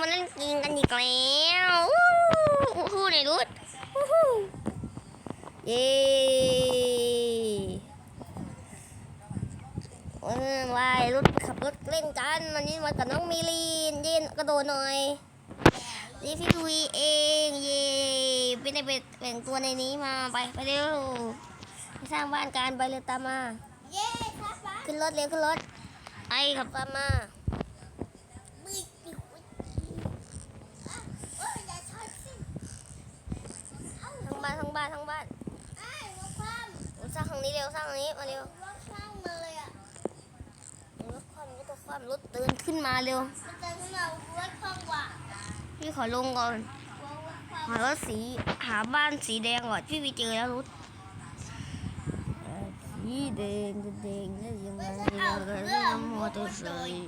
มาเล่นกินกันอีกแล้วอู้หู้ไหนรุดอู้หู้เย้เออวายรุดขับรถเล่นกันวันนี้มากับน้องมิลีนเย็นกระโดดหน่อยนี่พี่ทุยเองเย่ไม่ได้ไปแต่งตัวในนี้มาไปไปเร็วไปสร้างบ้านกันไปเร็วตามมา เย้ครับป้าขึ้นรถเร็วขึ้นรถไอ้ขับตามมา บึ้ยดิวอะเอ้ยอย่าชนสิเอ้า ทั้งบ้านทั้งบ้านทั้งบ้าน ไอ้รถคว่ สร้างนี้เร็วสร้างนี้มาเร็วำรถคว่ำเลยอะรถความรถความรถเตือนขึ้นมาเร็วมันจะขึ้นมารถคว่ำว่ะพี่ขอลงก่อนหารถสีหาบ้านสีแดงก่อนพี่ไปเจอแล้วรถสีแดงแดงแดงยังไงยังมอเตอร์ไซค์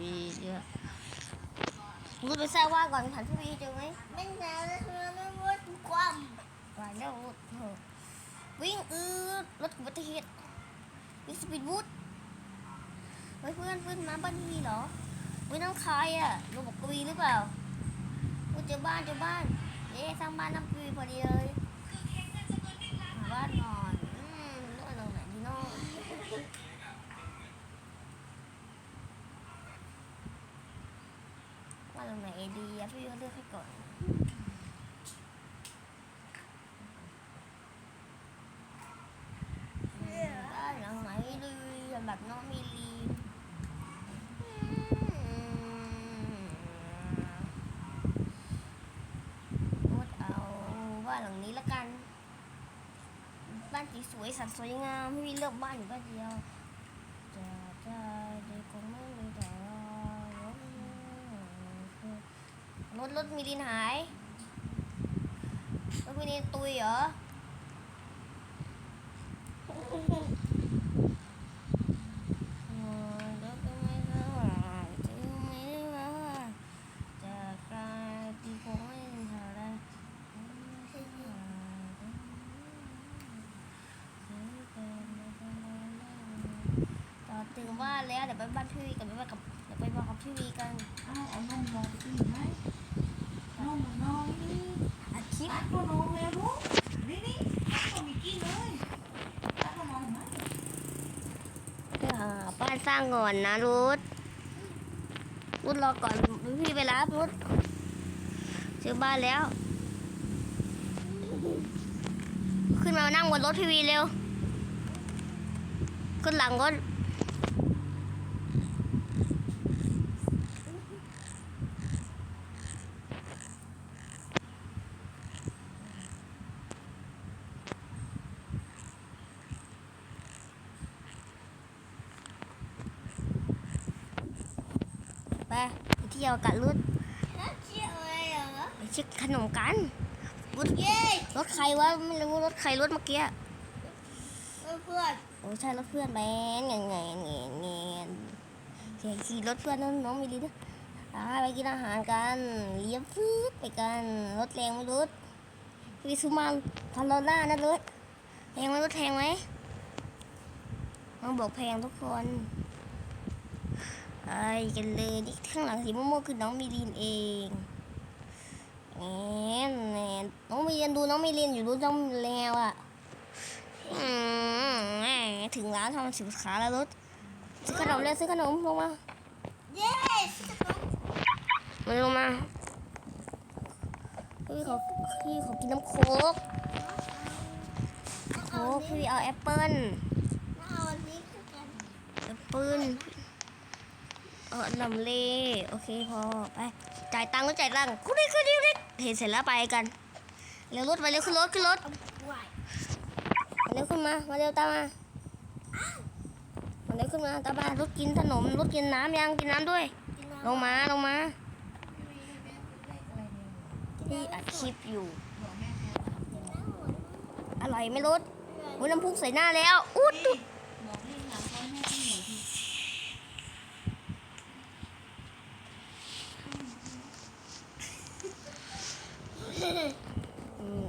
รถไปสร้างบ้าก่อนผ่านพี่วีเจอไหมไม่นานแล้วมันรถคว่ไปแล้วรถเถอวิ่งอืดรถอุบัติเหตุ วิสปีดบูทเฮ้ยเพื่อนเพื่อนมาบ้านพี่วีเหรอไม่ต้องใครอะลูบอกกวีหรือเปล่ากูเจอบ้านเจอบ้านเย้สร้างบ้านน้ำกวีพอดีเลยหาบ้านนอนอืมนอนตรงไหนดีเนาะว่าตรงไหนดีอะพี่เลือกให้ก่อน บ้านหลังไหนดี แบบน้องมีลีนอืมงดเอาบ้านหลังนี้ละกัน บ้านสีสวยสัดสวยงามไม่มีเลือกบ้านอยู่บ้านเดียวจะจะด็กคงไม่มีแต่รถรถมีลินหายรถมีลินตุยเหรอ ถึงบ้านแล้วเดี๋ยวไปบ้านพี่วีกันเดี๋ยวไปกับเดี๋ยวไปบอกกับพี่วีกันอ้าวเอานมมองสิไหมนมมันน้อยนี่อาทิตย์ตัดตัวนมแล้วลูกนี่นี่ตัดตัวมิกกี้เลยตัดตัวนมไหมเพื่อหาบ้านสร้างก่อนนะรุดรุดรอก่อนพี่ไปรับรุดเจอบ้านแล้ว ขึ้นมานั่งบนรถพี่วีเร็วขึ้นหลังรถไปไปเที่ยว กันรุดำแล้วเชี่ยวอะไรเหรอไปเช็คขนมกันรุดเย้รถใครวะไม่รู้รถใครรถเมื่อกี้เพื่อนโอ้ใช่รถเพื่อนแบนเงี้ยเงี้ยเงี้ยเงี้ยเสียงขี่รถเพื่อนน้องน้องมีลินะอ่าไปกินอาหารกันเลี้ยวฟืดไปกันรถแรงไหม่รถพี่ซูมาพันโลล่านะรถแพงไหมรถแพงไหมน้องบอกแพงทุกคน ไอ้กันเลยนี่ข้างหลังสีม่วงๆคือน้องมีลินเองแอนแอนน้องมีลินดูน้องมีลินอยู่รู้น้องแล้วอะอืมแหมถึงร้านทำสินค้าแล้วรถซื้อขนมเลยซื้อขนมลงมาเย้มาลงมาพี่ขอพี่ขอกินน้ำโค้กโค้กพี่เอาแอปเปิ้ลเอาอันนี้คือกันแอปเปิ้ล เอาลำเล่โอเคพอไปจ่ายตังค์ก็จ่ายตังค์คุณดิคุณดิคุณดิเห็นเสร็จแล้วไปกันเร็วรถไปเร็วขึ้นรถขึ้นรถมาเร็วขึ้นมามาเร็วตามมามาเร็วขึ้นมาตามมารถกินขนมรถกินน้ำยังกินน้ำด้วยลงมาลงมาพี่อัดคลิปอยู่อร่อยไหม่รสโอ้ยน้ำพุใส่หน้าแล้วอุ๊ดตุ๊ด บอกให้หลังเขาแม่ที่หนูที อืม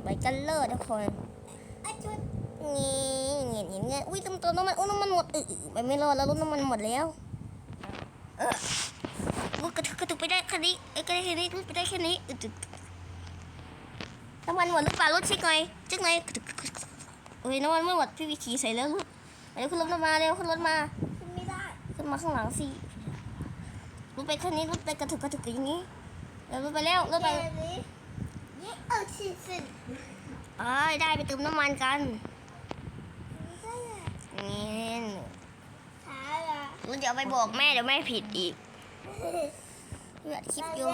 ไปกันเลยทุกคนไอ้ชุดงี้เงี้ยเงี้ยเงี้ยอุ้ยเต็มตัวน้ำมันอุ้ยน้ำมันหมดอือไปไม่รอดแล้วรถน้ำมันหมดแล้วเออรถกระทึกกระตุกไปได้แค่นี้ไอ้ยได้แค่นี้ไปได้แค่นี้อึดๆน้ำมันหมดหรือเปล่ารถเช็คหน่อยเช็คหน่อยโอ้ยน้ำมันไม่หมดพี่วิขี่ใส่แล้วลูกเร็วขึ้นรถมาเร็วขึ้นรถมาขึ้นไม่ได้ขึ้นมาข้างหลังสิรถไปแค่นี้รถไปกระถึกกระถึกอย่างนี้เร็วรถไปแล้วรถไปแค่ นี้นี่เอาชิ้นสิ้นเอ้ยได้ไปเติมน้ำมันกันไม่ได้อะนี่ช้าละรถเดี๋ยวไปบอกแม่เดี๋ยวแม่ผิดอีกพี่อัดคลิปอยู่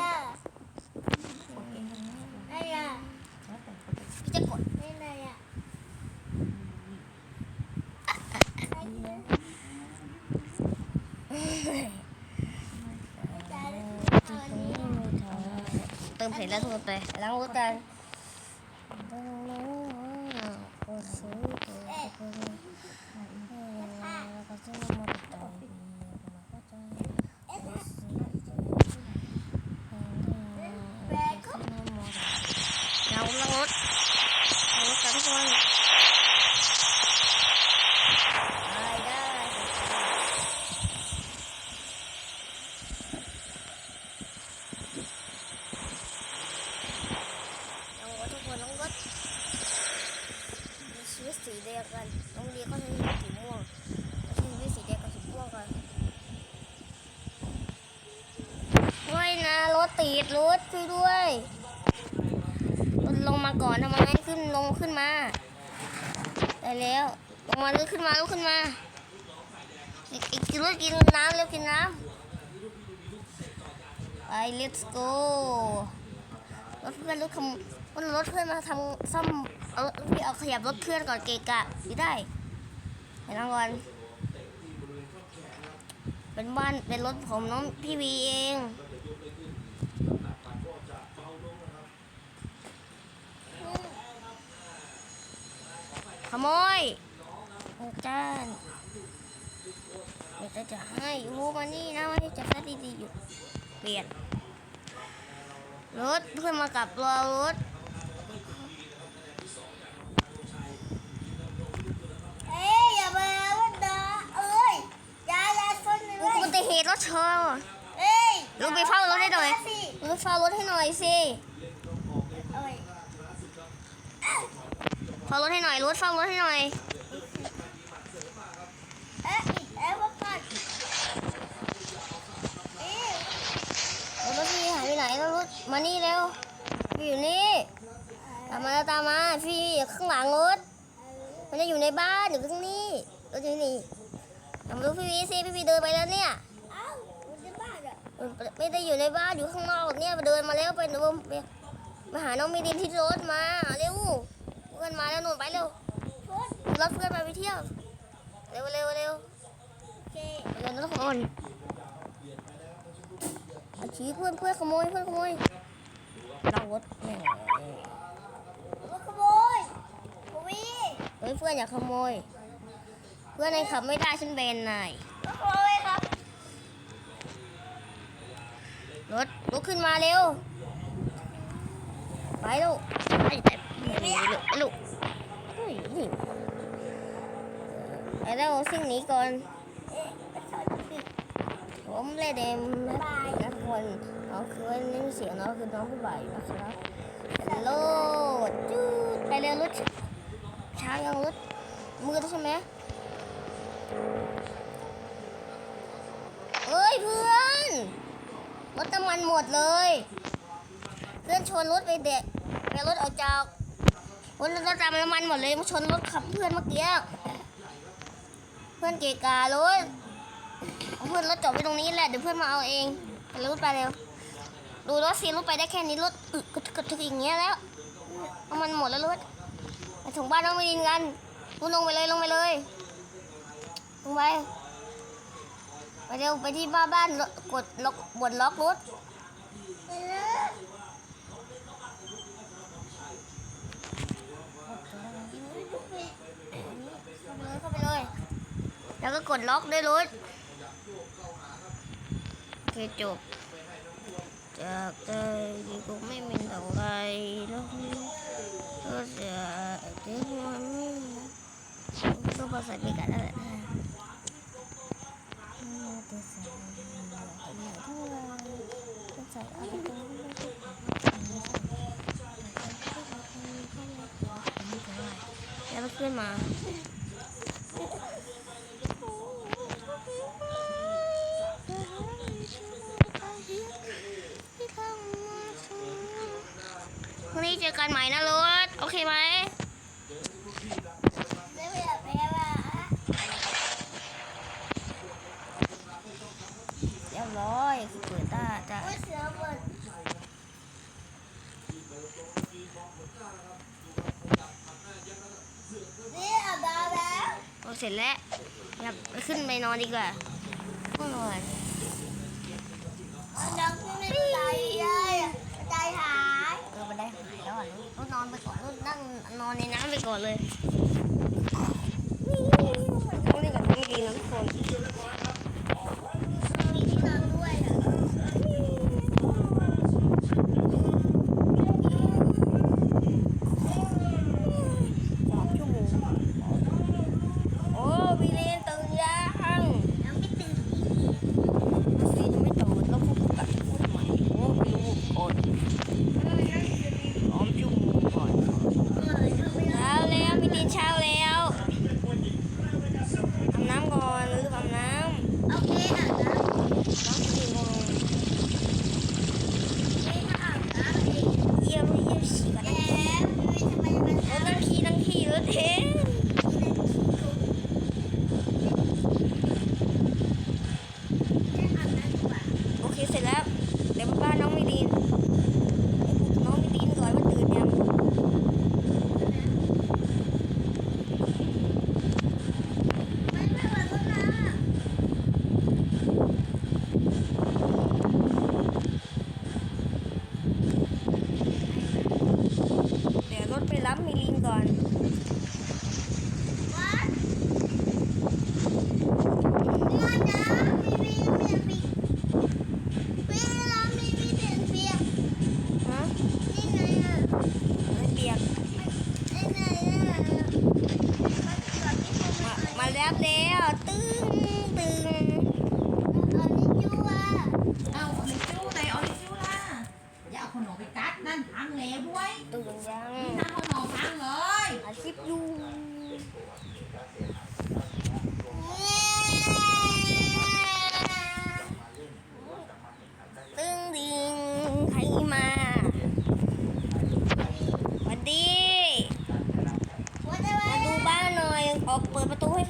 ได้อะพี่จะกดได้ไงอะได้เยอะได้เลยตอนนี้ เติมเสร็จแล้วโทรไปล้างรถกันแบกก็ เราล้างรถล้างรถกันทุกคนได้ได้ล้างรถทุกคนล้างรถมีชีวิตสีแดงกันน้องเดียก็ใช้ชีวิตสีม่วงแล้วชีวิตสีแดงกับสีม่วงกันด้วยนะรถติ ดรถช่วยด้วยลงมาก่อนทำไมไม่ขึ้นลงขึ้นมาได้แล้วลงมาลุกขึ้นมาลุกขึ้นมาอีกอีกกินรถกินน้ำเร็วกินน้ำไป let's go รถเพื่อนรถขโมยวันรถเพื่อนมาทำซ่อมเอาพี่เอาขยับรถเพื่อนก่อนเกะกะไม่ได้เห็นล้วก่อนเป็นบ้านเป็นรถผมน้องพี่วีเอง ขโมยอาจารย์เดี๋ยวจะจะให้โอ้มานี่นะมาที่จะซะดีๆอยู่เปลี่ยนรถเพื่อนมากับรอรถเอ้ยอย่ามาวันดาเอ้ยอย่าอย่าชนเลอุยบัติเหตุรถชนเอ้ยลูกไปเฝ้ารถให้หน่อยสิรถเฝ้ารถให้หน่อยสิ เอ้ย เฝ้ารถให้หน่อยรถเฝ้ารถให้หน่อย เอ๊ะอีกเอ๊ะว่าก่อนเอ๊ะรถพี่หายไปไหนแล้วรถมานี่เร็วพี่อยู่นี่ตามมาตามมาพี่อยู่ข้างหลังรถมันจะอยู่ในบ้านอยู่ข้างนี้รถอยู่นี่ทำดูพี่วีสิพี่วีเดินไปแล้วเนี่ยอ้ามันบ้าเหรอไม่ได้อยู่ในบ้านอยู่ข้างนอกเนี่ยเดินมาแล้วไปดูไปมาหาน้องมีดินที่รถมาเร็ว พื่อนมาแล้วหนูไปเร็วชนรถเพื่อนไปไปเที่ยว เร็วเร็วเร็วโอเคไปเร็วนะทุกคนอาชีเพื่อนเพื่อนขโมยเพื่อนขโมยเรารถแม่งว่าขโมยขโมยเฮ้ยเพื่อนอย่าขโมย เพื่อนในขับไม่ได้ฉันเบนนายว่าขโมยครับรถลุกขึ้นมาเร็ว ไปลูกไปไปไป ลูกไปลูกเฮ้ยนี่ไปแล้วสิ่งนี้ก่อน ผมเล่นเดมนะทุกคนน้องคือนี่เสียงน้องคือน้องผู้บ่ายนะครับฮัลโหลจูดไปเร็วรถช้ายังรถมือใช่ไหมเอ้ยเพื่อนรถน้ำมันหมดเลย เพื่อนชนรถไปเด็กไปรถออกจาก รถรถตามน้ำมันหมดเลยมาชนรถขับเพื่อนเมื่อกี้ เพื่อนเกการถเพื่อนรถจอดไว้ตรงนี้แหละเดี๋ยวเพื่อนมาเอาเองไปรถไปเร็ว ดูรถสิรถไปได้แค่นี้รถอึกกระทึกอย่างเงี้ยแล้วน้ำมันหมดแล้วรถไปถึงบ้านน้องไปดินกันพูลงไปเลยลงไปเลยลงไปไปเร็วไปที่บ้านบ้านกดล็อกบนล็อกรถ ก็กดล็อกได้รถโอเคจบ จากเจอกูไม่เป็นอะไรแล้วก็จะเดี๋ยวมันก็ภาษาดีกันแล้วแหละแล้วขึ้นมา เจอกันใหม่นะรถโอเคไหมเรียบร้อยเปิดตาจะโอ้ยเสือหมดนี่อาบแล้วเสร็จแล้วอยากขึ้นไปนอนดีกว่าง่วงนนอนไรเลยใจหาย เออมันได้หายแล้ว อนไปก่อนนั่งนอนในน้ำไปก่อนเลยต้องเล่นกับน้องดีนะทุกคน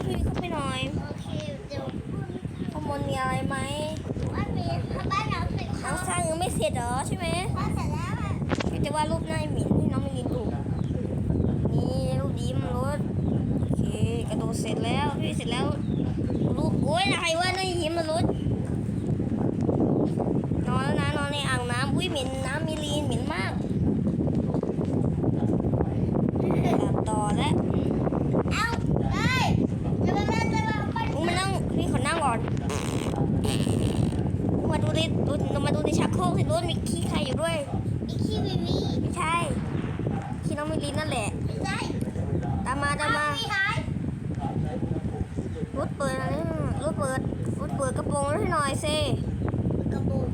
ประตูให้พี่เข้าไปหน่อย โอเคเดี๋ยวพูดข้างบนมีอะไรไหมว่ามีถ้าบ้านเราเสร็จน้เขาองสร้างยังไม่เสร็จเหรอใช่ไหมบ้านเสร็จแล้วอะพี่จะวาดรูปหน้าหมิ่นให้น้องมิลินดูนี่รูปยิ้มรถโอเคกระโดดเสร็จแล้วพี่เสร็จแล้วรูปโอ้ยอะไรวะหน้ายิ้มมารถนอนแล้วนะนอนในอ่างน้ำอุ้ยเหม็นน้ำมิลีนเหม็นมากตัดต่อแล้ว เอาเลยจะไปบ้านจะมาไป มึงมานั่งพี่ขอนั่งก่อนมาดูดิดูมาดูในชักโครกสิรถมีขี้ใครอยู่ด้วย อีกขี้วีวี ไม่ใช่ขี้น้องมิลินนั่นแหละ ไม่ใช่ ตามมาตามมา มีหาย รถเปิดอะไรนะรถเปิดรถเปิดกระโปรงให้หน่อยสิ กระบุก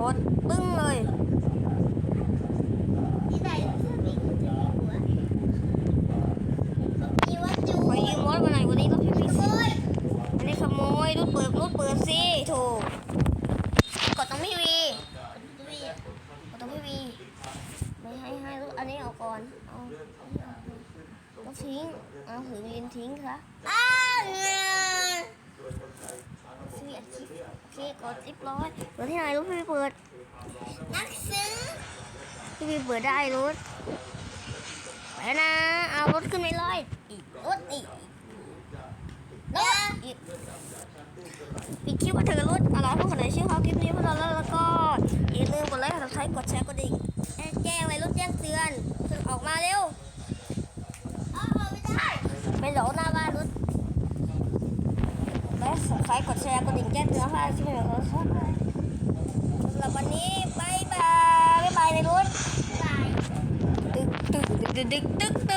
กดปึ้งเลย ที่ไหนเสื้อสีหัวมีวัตถุ ขอยืมรถมาหน่อยวันนี้รถพี่พี่ โอ้ย ไม่ได้ขโมยรถเปิดรถเปิดสิโถกดตรงพี่วีกดตรงพี่วีไม่ให้ให้รถอันนี้เอาก่อนเอาเอานี่ออกเลยต้องทิ้งเอาถื อเรียนทิ้งซะอ้าวเงินสิอัดคลิปโอเคกดเรียบร้อยเปิดที่ไหนรถพี่เปิดนักซื้อพี่วีเปิดได้รถไปนะเอารถขึ้นไปเลยอีกรถอีกเดี๋ยวอีกปิดคลิปว่าเธอรถอะไรพวกคนไหนชื่อเขาคลิปนี้พวกเราแล้วแล้วก็อย่าลืมกดไลค์กดซับสไครต์กดแชร์กดดิ่งแจ้งไว้รถแจ้งเตือนออกมาเร็ว เอาเอาไม่ได้ ไปโหลหน้าบ้านรถ แลค์กดแชร์กดดิ่งแจ้งเตือนพลาช่วยเหลือเราครับสำหรับวันนี้บายบายบายบายในรถบายตึกตึกตึกตึกตึก